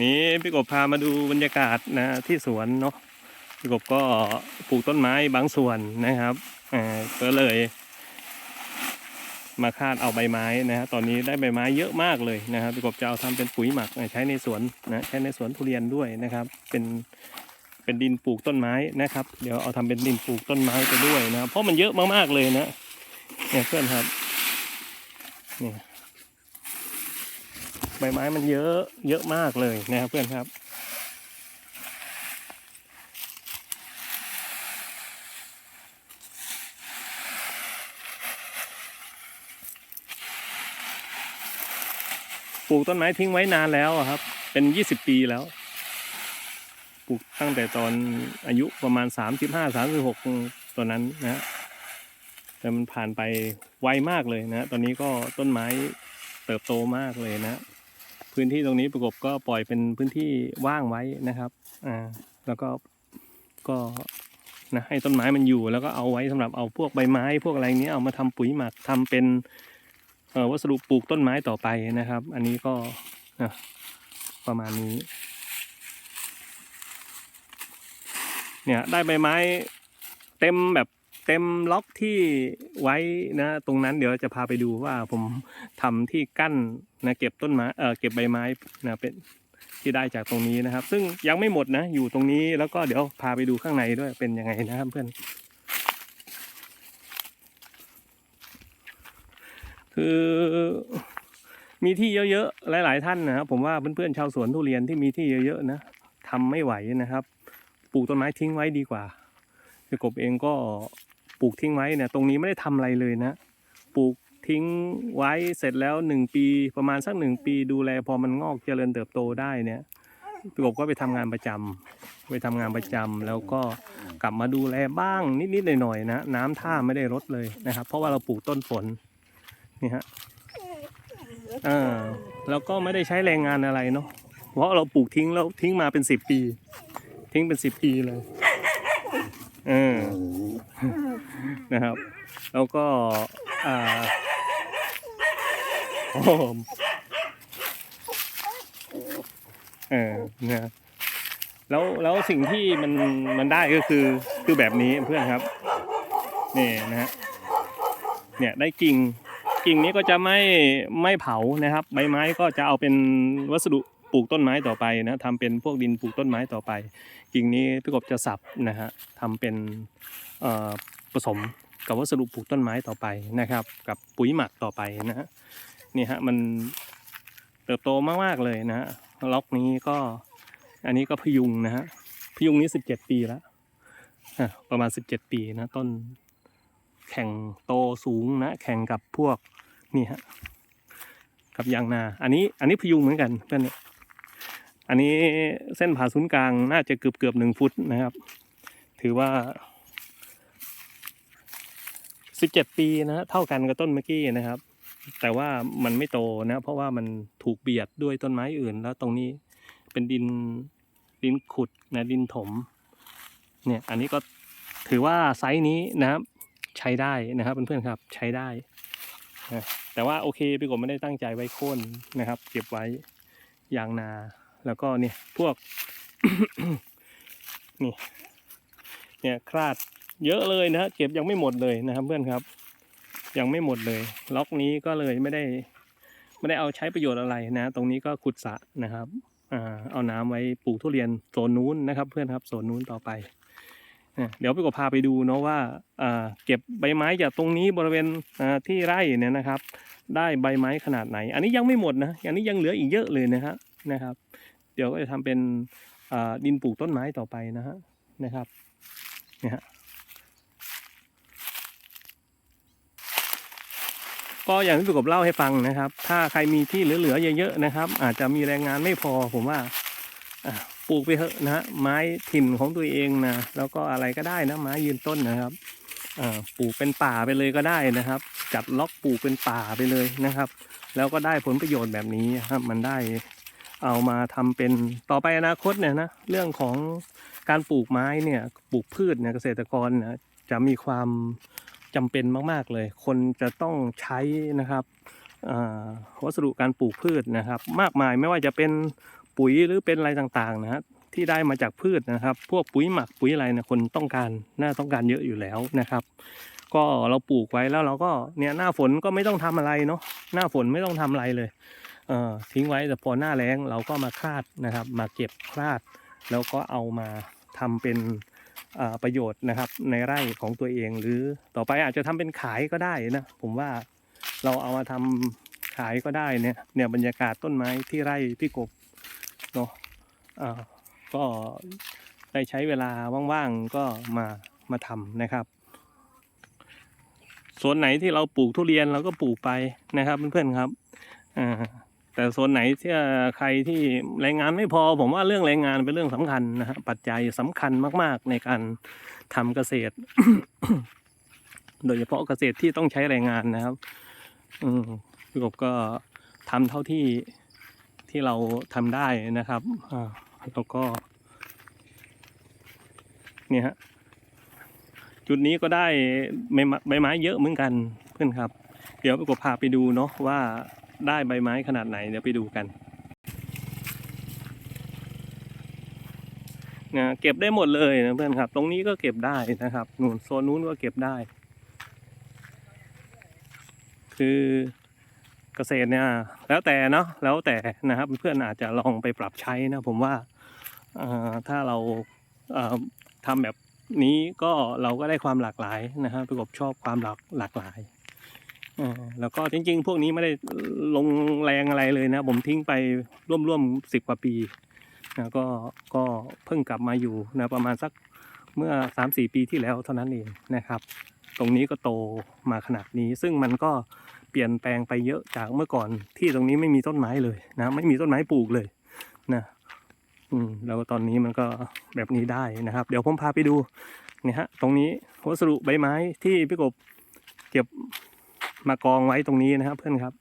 นี่พี่กบพามาดูบรรยากาศนะที่สวนเนาะพี่กบก็ปลูกต้นไม้บางส่วนนะครับก็เลย มาคาดเอาใบไม้นะฮะตอนนี้ได้ใบไม้เยอะมากเลยนะครับพี่กบจะเอาทำเป็นปุ๋ยหมักใช้ในสวนนะใช้ในสวนทุเรียนด้วยนะครับ เป็นเป็นดินปลูกต้นไม้นะครับ เดี๋ยวเอาทำเป็นดินปลูกต้นไม้ไปด้วยนะครับ เพราะมันเยอะมากๆเลยนะเนี่ยเพื่อนครับเนี่ย ใบไม้มันเยอะเยอะมากเลยนะครับเพื่อนครับ ปลูกต้นไม้ทิ้งไว้นานแล้วครับ เป็นยี่สิบปีแล้ว ปลูกตั้งแต่ตอนอายุประมาณสามสิบห้าสามสิบหกตอนนั้นนะแต่มันผ่านไปไวมากเลยนะ ตอนนี้ก็ต้นไม้เติบโตมากเลยนะ พื้นที่ตรงนี้ประกบก็ปล่อยเป็นพื้นที่ว่างไว้นะครับอ่าแล้วก็ก็นะให้ต้นไม้มันอยู่แล้วก็เอาไว้สำหรับเอาพวกใบไม้ พวกอะไรเนี้ยเอามาทำปุ๋ยหมักทำเป็นเอ่อวัสดุปลูกต้นไม้ต่อไปนะครับ อันนี้ก็ประมาณนี้ เนี่ยได้ใบไม้เต็มแบบ เต็มล็อกที่ไว้นะ ตรงนั้นเดี๋ยวจะพาไปดูว่าผมทำที่กั้นนะเก็บต้นไม้เออเก็บใบไม้นะเป็นที่ได้จากตรงนี้นะครับ ซึ่งยังไม่หมดนะอยู่ตรงนี้แล้วก็เดี๋ยวพาไปดูข้างในด้วยเป็นยังไงนะครับเพื่อน คือมีที่เยอะๆ หลาย ๆ ท่านนะครับผมว่าเพื่อนๆชาวสวนทุเรียนที่มีที่เยอะๆนะทำไม่ไหวนะครับ ปลูกต้นไม้ทิ้งไว้ดีกว่าพี่กบเองก็ ปลูกทิ้งไว้เนี่ยตรงนี้ไม่ได้ทำอะไรเลยนะ ปลูกทิ้งไว้เสร็จแล้วหนึ่งปีประมาณสักหนึ่งปีดูแลพอมันงอกเจริญเติบโตได้เนี่ยพี่กบก็ไปทำงานประจำไปทำงานประจำแล้วก็กลับมาดูแลบ้างนิดๆหน่อยๆนะน้ำท่าไม่ได้ลดเลยนะครับ เพราะว่าเราปลูกต้นฝนนี่ฮะอ่าแล้วก็ไม่ได้ใช้แรงงานอะไรเนาะเพราะเราปลูกทิ้งแล้วทิ้งมาเป็นสิบปี ทิ้งเป็นสิบปีเลย เออนะครับ แล้วก็อ่าโอ้โหเออนะแล้วแล้วสิ่งที่มันมันได้ก็คือคือแบบนี้เพื่อนครับนี่นะฮะเนี่ยได้กิ่งกิ่งนี้ก็จะไม่ไม่เผานะครับ ใบไม้ก็จะเอาเป็นวัสดุ ปลูกต้นไม้ต่อไปนะทำเป็นพวกดินปลูกต้นไม้ต่อไป กิ่งนี้พี่กบจะสับนะฮะทำเป็นผสมกับวัสดุปลูกต้นไม้ต่อไปนะครับ กับปุ๋ยหมักต่อไปนะฮะนี่ฮะมันเติบโตมากๆเลยนะฮะล็อกนี้ก็อันนี้ก็พยุงนะฮะพยุงนี้สิบเจ็ดปีแล้วประมาณสิบเจ็ดปีนะต้นแข่งโตสูงนะแข่งกับพวกนี่ฮะกับยางนา อันนี้อันนี้พยุงเหมือนกันเพื่อนเนี่ย อันนี้เส้นผ่าศูนย์กลางน่าจะเกือบเกือบหนึ่งฟุตนะครับ ถือว่าสิบเจ็ดปีนะฮะเท่ากันกับต้นเมื่อกี้นะครับ แต่ว่ามันไม่โตนะ เพราะว่ามันถูกเบียดด้วยต้นไม้อื่น แล้วตรงนี้เป็นดินดินขุดนะดินถม เนี่ยอันนี้ก็ถือว่าไซส์นี้นะครับ ใช้ได้นะครับเพื่อนๆครับใช้ได้นะแต่ว่าโอเคพี่กบไม่ได้ตั้งใจไว้โค่นนะครับ เก็บไว้ยางนา แล้วก็เนี่ยพวก นี่เนี่ยคลาดเยอะเลยนะฮะเก็บยังไม่หมดเลยนะครับเพื่อนครับ ยังไม่หมดเลย ล็อกนี้ก็เลยไม่ได้ไม่ได้เอาใช้ประโยชน์อะไรนะ ตรงนี้ก็ขุดสระนะครับเอาน้ำไว้ปลูกทุเรียนโซนนู้นนะครับ เพื่อนครับโซนนู้นต่อไปเดี๋ยวพี่ก็พาไปดูเนาะว่าเก็บใบไม้จากตรงนี้บริเวณที่ไร่เนี่ยนะครับ ได้ใบไม้ขนาดไหน อันนี้ยังไม่หมดนะอันนี้ยังเหลืออีกเยอะเลยนะฮะนะครับ เดี๋ยวก็จะทำเป็นดินปลูกต้นไม้ต่อไปนะฮะนะครับเนี่ยฮะก็อย่างที่พี่กบเล่าให้ฟังนะครับ ถ้าใครมีที่เหลือๆเยอะๆนะครับ อาจจะมีแรงงานไม่พอผมว่าปลูกไปเถอะนะฮะไม้ถิ่นของตัวเองนะแล้วก็อะไรก็ได้นะไม้ยืนต้นนะครับปลูกเป็นป่าไปเลยก็ได้นะครับ จัดล็อกปลูกเป็นป่าไปเลยนะครับ แล้วก็ได้ผลประโยชน์แบบนี้ครับมันได้ เอามาทำเป็นต่อไปอนาคตเนี่ยนะเรื่องของการปลูกไม้เนี่ยปลูกพืชเนี่ยเกษตรกรนะจะมีความจำเป็นมากๆเลย คนจะต้องใช้นะครับวัสดุการปลูกพืชนะครับ มากมายไม่ว่าจะเป็นปุ๋ยหรือเป็นอะไรต่างๆนะฮะที่ได้มาจากพืชนะครับ พวกปุ๋ยหมักปุ๋ยอะไรเนี่ยคนต้องการน่าต้องการเยอะอยู่แล้วนะครับ ก็เราปลูกไว้แล้วเราก็เนี่ยหน้าฝนก็ไม่ต้องทำอะไรเนาะหน้าฝนไม่ต้องทำอะไรเลย ทิ้งไว้แต่พอหน้าแล้งเราก็มาคลาดนะครับ มาเก็บคลาด แล้วก็เอามาทำเป็นประโยชน์นะครับ ในไร่ของตัวเองหรือต่อไปอาจจะทำเป็นขายก็ได้นะผมว่าเราเอามาทำขายก็ได้เนี่ยเนี่ยบรรยากาศต้นไม้ที่ไร่พี่กบเนาะอ่าก็ได้ใช้เวลาว่างๆก็มามาทำนะครับโซนไหนที่เราปลูกทุเรียนเราก็ปลูกไปนะครับเพื่อนๆครับอ่า แต่โซนไหนที่ใครที่แรงงานไม่พอ ผมว่าเรื่องแรงงานเป็นเรื่องสำคัญนะฮะปัจจัยสำคัญมาก ๆ ในการทำเกษตร โดยเฉพาะเกษตรที่ต้องใช้แรงงานนะครับ อืมพี่กบก็ทำเท่าที่ที่เราทำได้นะครับอ่าแล้วก็ เนี่ยฮะจุดนี้ก็ได้ใบไม้ใบไม้เยอะเหมือนกันเพื่อนครับ เดี๋ยวไปกบพาไปดูเนาะว่า ได้ใบไม้ขนาดไหนเดี๋ยวไปดูกันนะเก็บได้หมดเลยนะเพื่อนครับ ตรงนี้ก็เก็บได้นะครับนู่นโซนนู้นก็เก็บได้ คือเกษตรเนี่ยแล้วแต่เนาะแล้วแต่นะครับ เพื่อนอาจจะลองไปปรับใช้นะ ผมว่าถ้าเราทำแบบนี้ก็เราก็ได้ความหลากหลายนะฮะประกบชอบความหลากหลากหลาย แล้วก็จริง ๆ พวกนี้ไม่ได้ลงแรงอะไรเลยนะ ผมทิ้งไปร่วมๆสิบกว่าปีนะก็ก็เพิ่งกลับมาอยู่นะประมาณสักเมื่อสามสี่ปีที่แล้วเท่านั้นเองนะครับ ตรงนี้ก็โตมาขนาดนี้ ซึ่งมันก็เปลี่ยนแปลงไปเยอะจากเมื่อก่อนที่ตรงนี้ไม่มีต้นไม้เลยนะไม่มีต้นไม้ปลูกเลยนะอืมแล้วตอนนี้มันก็แบบนี้ได้นะครับ เดี๋ยวผมพาไปดูเนี่ยฮะตรงนี้วัสดุใบไม้ที่พี่กบเก็บ มากองไว้ตรงนี้นะครับ เพื่อนครับ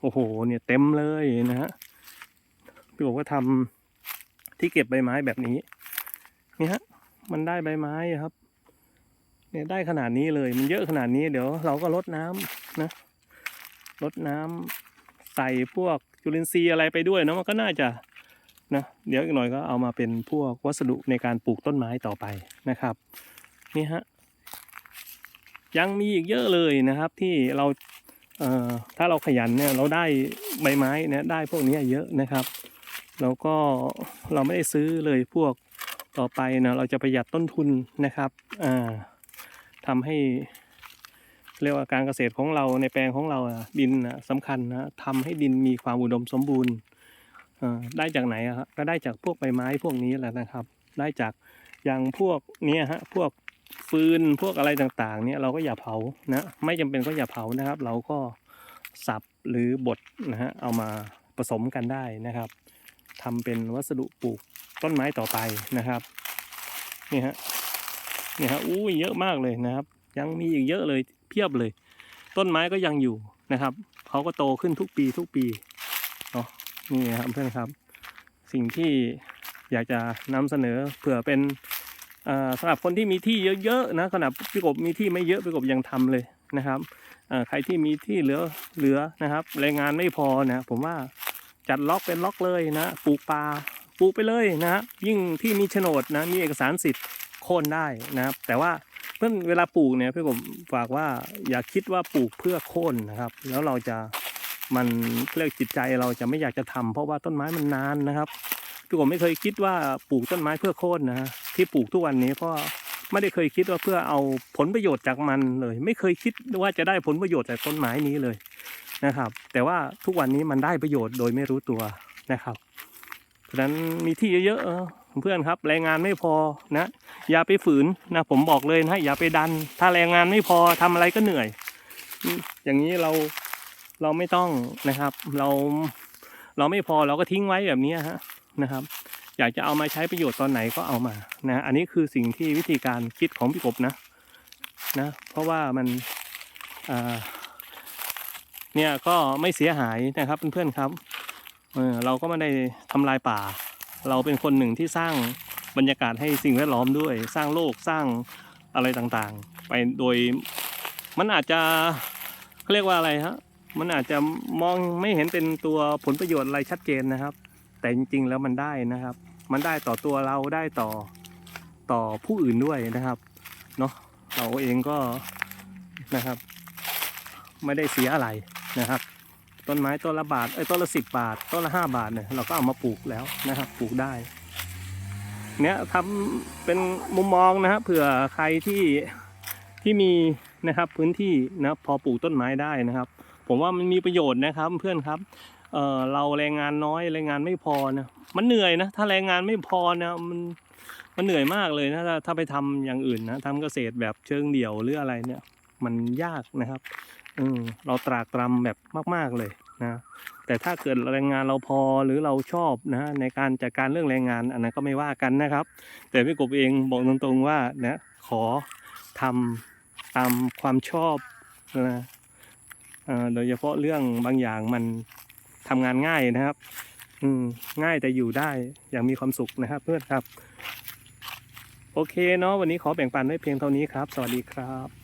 โอ้โห เนี่ยเต็มเลยนะฮะพี่บอกบก็ทำที่เก็บใบไม้แบบนี้นี่ฮะ มันได้ใบไม้ครับ เนี่ยได้ขนาดนี้เลย มันเยอะขนาดนี้เดี๋ยวเราก็ลดน้ำนะลดน้ำใส่พวกจุลินทรีย์อะไรไปด้วยเนาะมันก็น่าจะนะเดี๋ยวอีกหน่อยก็เอามาเป็นพวกวัสดุในการปลูกต้นไม้ต่อไปนะครับ นี่ฮะ ยังมีอีกเยอะเลยนะครับที่เราเอ่อถ้าเราขยันเนี่ยเราได้ใบไม้เนี่ยได้พวกนี้เยอะนะครับ แล้วก็เราไม่ได้ซื้อเลยพวกต่อไปนะเราจะประหยัดต้นทุนนะครับอ่าทำให้เรียกว่าการเกษตรของเราในแปลงของเราอะดินอะสำคัญนะทำให้ดินมีความอุดมสมบูรณ์ได้จากไหนอะครับก็ได้จากพวกใบไม้พวกนี้แหละนะครับ ได้จากอย่างพวกเนี้ยฮะพวก ฟืนพวกอะไรต่างๆ เนี่ยเราก็อย่าเผานะไม่จำเป็นก็อย่าเผานะครับ เราก็สับหรือบดนะฮะเอามาผสมกันได้นะครับทำเป็นวัสดุปลูกต้นไม้ต่อไปนะครับนี่ฮะนี่ฮะอู้ยเยอะมากเลยนะครับ ยังมีอีกเยอะเลยเพียบเลย ต้นไม้ก็ยังอยู่นะครับเขาก็โตขึ้นทุกปีทุกปีเนาะนี่ครับเพื่อนครับ สิ่งที่อยากจะนำเสนอเผื่อเป็น สำหรับคนที่มีที่เยอะๆนะขนาดพี่กบมีที่ไม่เยอะพี่กบยังทำเลยนะครับใครที่มีที่เหลือเหลือนะครับแรงงานไม่พอนะผมว่าจัดล็อกเป็นล็อกเลยนะปลูกปลาปลูกไปเลยนะยิ่งที่มีโฉนดนะมีเอกสารสิทธิ์โค่นได้นะครับ แต่ว่าเพื่อนเวลาปลูกเนี่ยพี่ผมฝากว่าอย่าคิดว่าปลูกเพื่อโค่นนะครับ แล้วเราจะมันเรียกจิตใจเราจะไม่อยากจะทำเพราะว่าต้นไม้มันนานนะครับ พี่ผมไม่เคยคิดว่าปลูกต้นไม้เพื่อโค่นนะฮะที่ปลูกทุกวันนี้เพราะไม่ได้เคยคิดว่าเพื่อเอาผลประโยชน์จากมันเลย ไม่เคยคิดว่าจะได้ผลประโยชน์จากต้นไม้นี้เลยนะครับ แต่ว่าทุกวันนี้มันได้ประโยชน์โดยไม่รู้ตัวนะครับเพราะฉะนั้นมีที่เยอะๆเพื่อนครับแรงงานไม่พอนะอย่าไปฝืนนะผมบอกเลยนะอย่าไปดัน ถ้าแรงงานไม่พอทำอะไรก็เหนื่อย อย่างนี้เราเราไม่ต้องนะครับ เราเราไม่พอเราก็ทิ้งไว้แบบนี้ฮะ นะครับ อยากจะเอามาใช้ประโยชน์ตอนไหนก็เอามานะอันนี้คือสิ่งที่วิธีการคิดของพี่กบนะนะเพราะว่ามันเนี่ยก็ไม่เสียหายนะครับเพื่อนๆครับเเราก็ไม่ได้ทำลายป่า เราเป็นคนหนึ่งที่สร้างบรรยากาศให้สิ่งแวดล้อมด้วย สร้างโลกสร้างอะไรต่างๆ ไปโดยมันอาจจะเขาเรียกว่าอะไรฮะมันอาจจะมองไม่เห็นเป็นตัวผลประโยชน์อะไรชัดเจนนะครับ แต่จริงๆแล้วมันได้นะครับ มันได้ต่อตัวเราได้ต่อต่อผู้อื่นด้วยนะครับเนาะเราเองก็นะครับ ไม่ได้เสียอะไรนะครับ ต้นไม้ต้นละบาทเอ้ยต้นละสิบบาท ต้นละห้าบาทเนี่ยเราก็เอามาปลูกแล้วนะครับ ปลูกได้เนี้ยทำเป็นมุมมองนะครับเผื่อใครที่ที่มีนะครับพื้นที่นะพอปลูกต้นไม้ได้นะครับ ผมว่ามันมีประโยชน์นะครับเพื่อนครับ เออเราแรงงานน้อยแรงงานไม่พอนะมันเหนื่อยนะถ้าแรงงานไม่พอนะมันมันเหนื่อยมากเลยนะถ้าถ้าไปทำอย่างอื่นนะทำเกษตรแบบเชิงเดี่ยวหรืออะไรเนี่ย มันยากนะครับอืมเราตรากตรำแบบมาก ๆเลยนะแต่ถ้าเกิดแรงงานเราพอหรือเราชอบนะในการจัดการเรื่องแรงงานอันนั้นก็ไม่ว่ากันนะครับ แต่พี่กบเองบอกตรงๆว่านะขอทำตามความชอบนะโดยเฉพาะเรื่องบางอย่างมัน ทำงานง่ายนะครับ อืมง่ายแต่อยู่ได้อย่างมีความสุขนะครับ เพื่อนครับ โอเคเนาะวันนี้ขอแบ่งปันไว้เพียงเท่านี้ครับ สวัสดีครับ